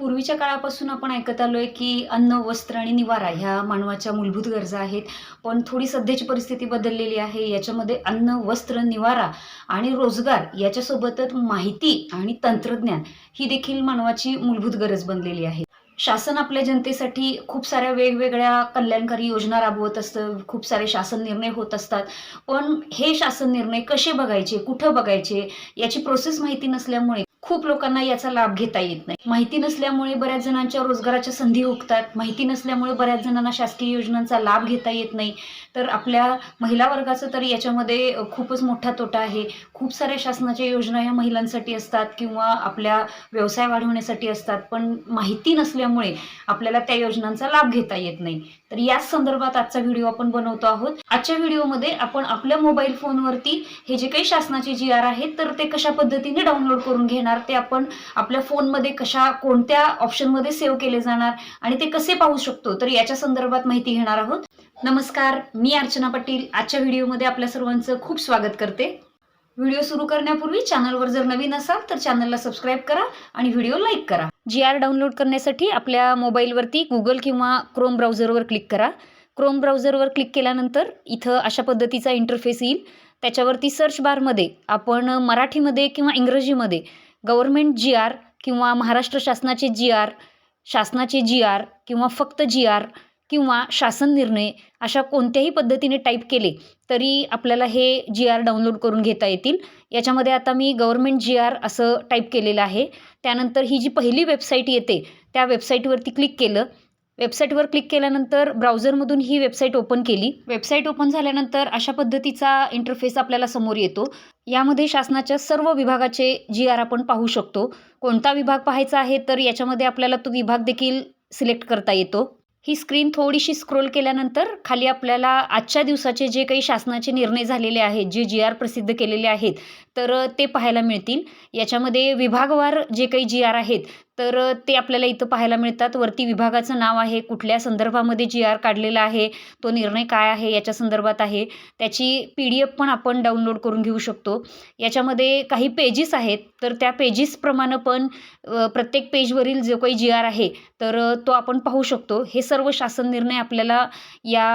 पूर्वीच्या काळापासून आपण ऐकत आलोय की अन्न वस्त्र आणि निवारा ह्या मानवाच्या मूलभूत गरजा आहेत. पण थोडी सध्याची परिस्थिती बदललेली आहे. याच्यामध्ये अन्न वस्त्र निवारा आणि रोजगार याच्यासोबतच माहिती आणि तंत्रज्ञान ही देखील मानवाची मूलभूत गरज बनलेली आहे. शासन आपल्या जनतेसाठी खूप साऱ्या वेगवेगळ्या कल्याणकारी योजना राबवत असतं. खूप सारे शासन निर्णय होत असतात. पण हे शासन निर्णय कसे बघायचे कुठं बघायचे याची प्रोसेस माहिती नसल्यामुळे खूप लोकांना याचा लाभ घेता येत नाही. माहिती नसल्यामुळे बऱ्याच जणांच्या रोजगाराच्या संधी हुकतात. माहिती नसल्यामुळे बऱ्याच जणांना शासकीय योजनांचा लाभ घेता येत नाही. तर आपल्या महिला वर्गाचं तर याच्यामध्ये खूपच मोठा तोटा आहे. खूप साऱ्या शासनाच्या योजना ह्या महिलांसाठी असतात किंवा आपल्या व्यवसाय वाढवण्यासाठी असतात. पण माहिती नसल्यामुळे आपल्याला त्या योजनांचा लाभ घेता येत नाही. तर याच संदर्भात आजचा व्हिडिओ आपण बनवतो आहोत. आजच्या व्हिडिओमध्ये आपण आपल्या मोबाईल फोनवरती हे जे काही शासनाचे जी आर आहेत तर ते कशा पद्धतीने डाउनलोड करून घेणार ते आपण आपल्या फोनमध्ये कशा कोणत्या ऑप्शनमध्ये सेव्ह केले जाणार आणि ते कसे पाहू शकतो तर याच्या संदर्भात माहिती घेणार आहोत. नमस्कार मी अर्चना पाटील. आजच्या व्हिडिओमध्ये आपल्या सर्वांचं खूप स्वागत करते. व्हिडिओ सुरू करण्यापूर्वी चॅनलवर जर नवीन असाल तर चॅनलला सबस्क्राईब करा आणि व्हिडिओ लाईक करा. जी आर डाउनलोड करण्यासाठी आपल्या मोबाईलवरती गुगल किंवा क्रोम ब्राउझरवर क्लिक करा. क्रोम ब्राउझरवर क्लिक केल्यानंतर इथं अशा पद्धतीचा इंटरफेस येईल. त्याच्यावरती सर्च बारमध्ये आपण मराठीमध्ये किंवा इंग्रजीमध्ये गव्हर्मेंट जी आर किंवा महाराष्ट्र शासनाचे जी आर शासनाचे जी आर किंवा फक्त जी आर किंवा शासन निर्णय अशा कोणत्याही पद्धतीने टाईप केले तरी आपल्याला हे जी आर डाउनलोड करून घेता येतील. याच्यामध्ये आता मी गव्हर्मेंट जी आर असं टाईप केलेलं आहे. त्यानंतर ही जी पहिली वेबसाईट येते त्या वेबसाईटवरती क्लिक केलं वेबसाईटवर क्लिक केल्यानंतर ब्राउझरमधून ही वेबसाईट ओपन केली. वेबसाईट ओपन झाल्यानंतर अशा पद्धतीचा इंटरफेस आपल्याला समोर येतो. यामध्ये शासनाच्या सर्व विभागाचे जी आर आपण पाहू शकतो. कोणता विभाग पाहायचा आहे तर याच्यामध्ये आपल्याला तो विभाग देखील सिलेक्ट करता येतो. ही स्क्रीन थोडीशी स्क्रोल केल्यानंतर खाली आपल्याला आजच्या दिवसाचे जे काही शासनाचे निर्णय झालेले आहेत जे जी आर प्रसिद्ध केलेले आहेत तर ते पाहायला मिळतील. याच्यामध्ये विभागवार जे काही जी आर आहेत तर ते आपल्याला इथं पाहायला मिळतात. वरती विभागाचं नाव आहे. कुठल्या संदर्भामध्ये जी आर काढलेला आहे? तो निर्णय काय आहे? याच्या संदर्भात आहे. त्याची पी डी एफ पण आपण डाउनलोड करून घेऊ शकतो. याच्यामध्ये काही पेजेस आहेत. तर त्या पेजेसप्रमाणे पण प्रत्येक पेजवरील जो काही जी आर आहे तर तो आपण पाहू शकतो. हे सर्व शासन निर्णय आपल्याला या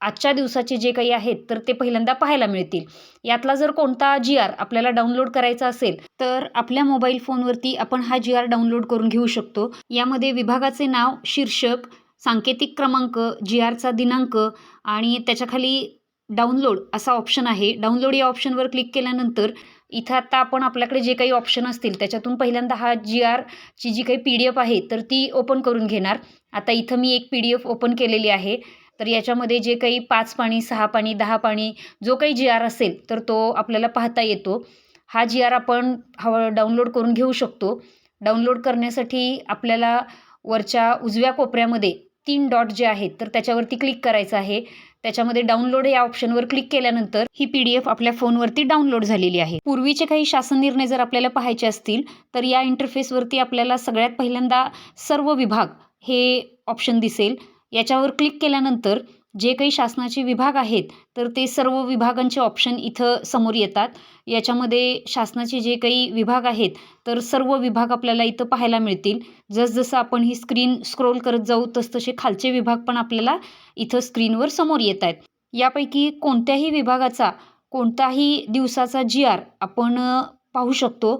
आजच्या दिवसाचे जे काही आहेत तर ते पहिल्यांदा पाहायला मिळतील. यातला जर कोणता जी आर आपल्याला डाउनलोड करायचा असेल तर आपल्या मोबाईल फोनवरती आपण हा जी आर डाउनलोड करून घेऊ शकतो. यामध्ये विभागाचे नाव शीर्षक सांकेतिक क्रमांक जी आरचा दिनांक आणि त्याच्याखाली डाउनलोड असा ऑप्शन आहे. डाउनलोड या ऑप्शनवर क्लिक केल्यानंतर इथं आता आपण आपल्याकडे जे काही ऑप्शन असतील त्याच्यातून पहिल्यांदा हा जी आरची जी काही पी डी एफ आहे तर ती ओपन करून घेणार. आता इथं मी एक पी डी एफ ओपन केलेली आहे. तर याच्यामध्ये जे काही पाच पाणी सहा पाणी दहा पाणी जो काही जी आर असेल तर तो आपल्याला पाहता येतो. हा जी आर आपण हवा डाउनलोड करून घेऊ शकतो. डाउनलोड करण्यासाठी आपल्याला वरच्या उजव्या कोपऱ्यामध्ये तीन डॉट जे आहेत तर त्याच्यावरती क्लिक करायचं आहे. त्याच्यामध्ये डाउनलोड या ऑप्शनवर क्लिक केल्यानंतर ही पी डी एफ आपल्या फोनवरती डाउनलोड झालेली आहे. पूर्वीचे काही शासन निर्णय जर आपल्याला पाहायचे असतील तर या इंटरफेसवरती आपल्याला सगळ्यात पहिल्यांदा सर्व विभाग हे ऑप्शन दिसेल. याच्यावर क्लिक केल्यानंतर जे काही शासनाचे विभाग आहेत तर ते सर्व विभागांचे ऑप्शन इथं समोर येतात. याच्यामध्ये शासनाचे जे काही विभाग आहेत तर सर्व विभाग आपल्याला इथं पाहायला मिळतील. जसजसं आपण ही स्क्रीन स्क्रोल करत जाऊ तसतसे खालचे विभाग पण आपल्याला इथं स्क्रीनवर समोर येत आहेत. यापैकी कोणत्याही विभागाचा कोणताही दिवसाचा जी आर आपण पाहू शकतो.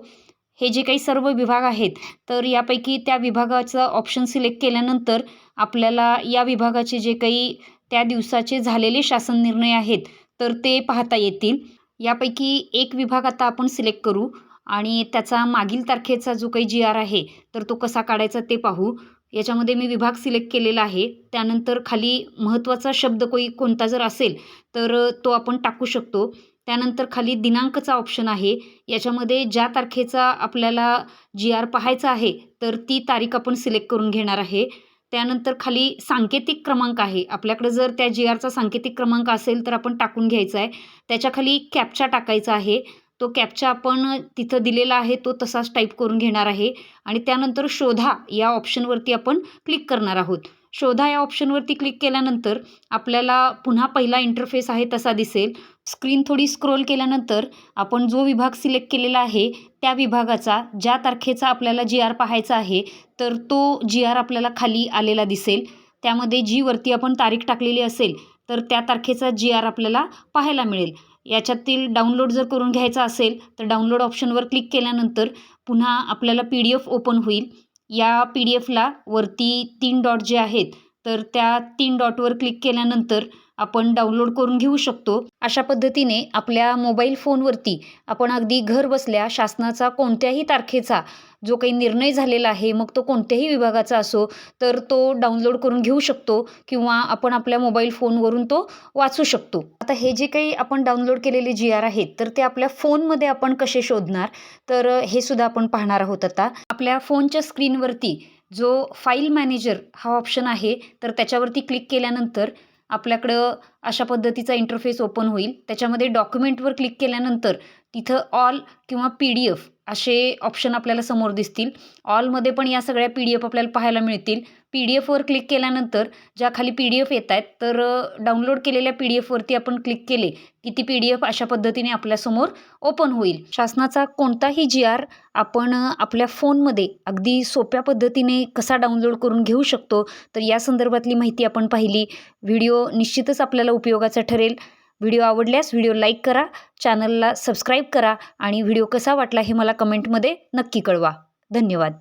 हे जे काही सर्व विभाग आहेत तर यापैकी त्या विभागाचं ऑप्शन सिलेक्ट केल्यानंतर आपल्याला या विभागाचे जे काही त्या दिवसाचे झालेले शासन निर्णय आहेत तर ते पाहता येतील. यापैकी एक विभाग आता आपण सिलेक्ट करू आणि त्याचा मागील तारखेचा जो काही जी आर आहे तर तो कसा काढायचा ते पाहू. याच्यामध्ये मी विभाग सिलेक्ट केलेला आहे. त्यानंतर खाली महत्त्वाचा शब्द कोई कोणता जर असेल तर तो आपण टाकू शकतो. त्यानंतर खाली दिनांकचा ऑप्शन आहे. याच्यामध्ये ज्या तारखेचा आपल्याला जी आर पाहायचा आहे तर ती तारीख आपण सिलेक्ट करून घेणार आहे. त्यानंतर खाली सांकेतिक क्रमांक आहे. आपल्याकडे जर त्या जी आरचा सांकेतिक क्रमांक असेल तर आपण टाकून घ्यायचा आहे. त्याच्याखाली कॅपचा टाकायचा आहे. तो कॅपचा आपण तिथं दिलेला आहे तो तसाच टाईप करून घेणार आहे. आणि त्यानंतर शोधा या ऑप्शनवरती आपण क्लिक करणार आहोत. शोधा या ऑप्शनवरती क्लिक केल्यानंतर आपल्याला पुन्हा पहिला इंटरफेस आहे तसा दिसेल. स्क्रीन थोडी स्क्रोल केल्यानंतर आपण जो विभाग सिलेक्ट केलेला आहे त्या विभागाचा ज्या तारखेचा आपल्याला जी आर पाहायचा आहे तर तो जी आर आपल्याला खाली आलेला दिसेल. त्यामध्ये जी वरती आपण तारीख टाकलेली असेल तर त्या तारखेचा जी आर आपल्याला पाहायला मिळेल. याच्यातील डाउनलोड जर करून घ्यायचा असेल तर डाउनलोड ऑप्शनवर क्लिक केल्यानंतर पुन्हा आपल्याला पी डी एफ ओपन होईल. या पी डी एफला वरती तीन डॉट जे आहेत तर त्या तीन डॉटवर क्लिक केल्यानंतर आपण डाउनलोड करून घेऊ शकतो. अशा पद्धतीने आपल्या मोबाईल फोनवरती आपण अगदी घर बसल्या शासनाचा कोणत्याही तारखेचा जो काही निर्णय झालेला आहे मग तो कोणत्याही विभागाचा असो तर तो डाउनलोड करून घेऊ शकतो किंवा आपण आपल्या मोबाईल फोनवरून तो वाचू शकतो. आता हे जे काही आपण डाउनलोड केलेले जी आर आहेत तर ते आपल्या फोनमध्ये आपण कसे शोधणार? तर हे सुद्धा आपण पाहणार आहोत आता. आपल्या फोनच्या स्क्रीनवरती जो फाईल मॅनेजर हा ऑप्शन आहे तर त्याच्यावरती क्लिक केल्यानंतर आपल्याकडं अशा पद्धतीचा इंटरफेस ओपन होईल. त्याच्यामध्ये डॉक्युमेंटवर क्लिक केल्यानंतर तिथं ऑल किंवा पी डी एफ असे ऑप्शन आपल्याला समोर दिसतील. ऑलमध्ये पण या सगळ्या पी डी एफ आपल्याला पाहायला मिळतील. पी डी एफवर क्लिक केल्यानंतर ज्या खाली पी डी एफ येत आहेत तर डाउनलोड केलेल्या पी डी एफवरती आपण क्लिक केले की ती पी डी एफ अशा पद्धतीने आपल्यासमोर ओपन होईल. शासनाचा कोणताही जी आर आपण आपल्या फोनमध्ये अगदी सोप्या पद्धतीने कसा डाउनलोड करून घेऊ शकतो तर या संदर्भातली माहिती आपण पाहिली. व्हिडिओ निश्चितच आपल्याला उपयोगाचा ठरेल. व्हिडिओ आवडल्यास व्हिडिओ लाईक करा चॅनलला सबस्क्राईब करा आणि व्हिडिओ कसा वाटला हे मला कमेंटमध्ये नक्की कळवा. धन्यवाद.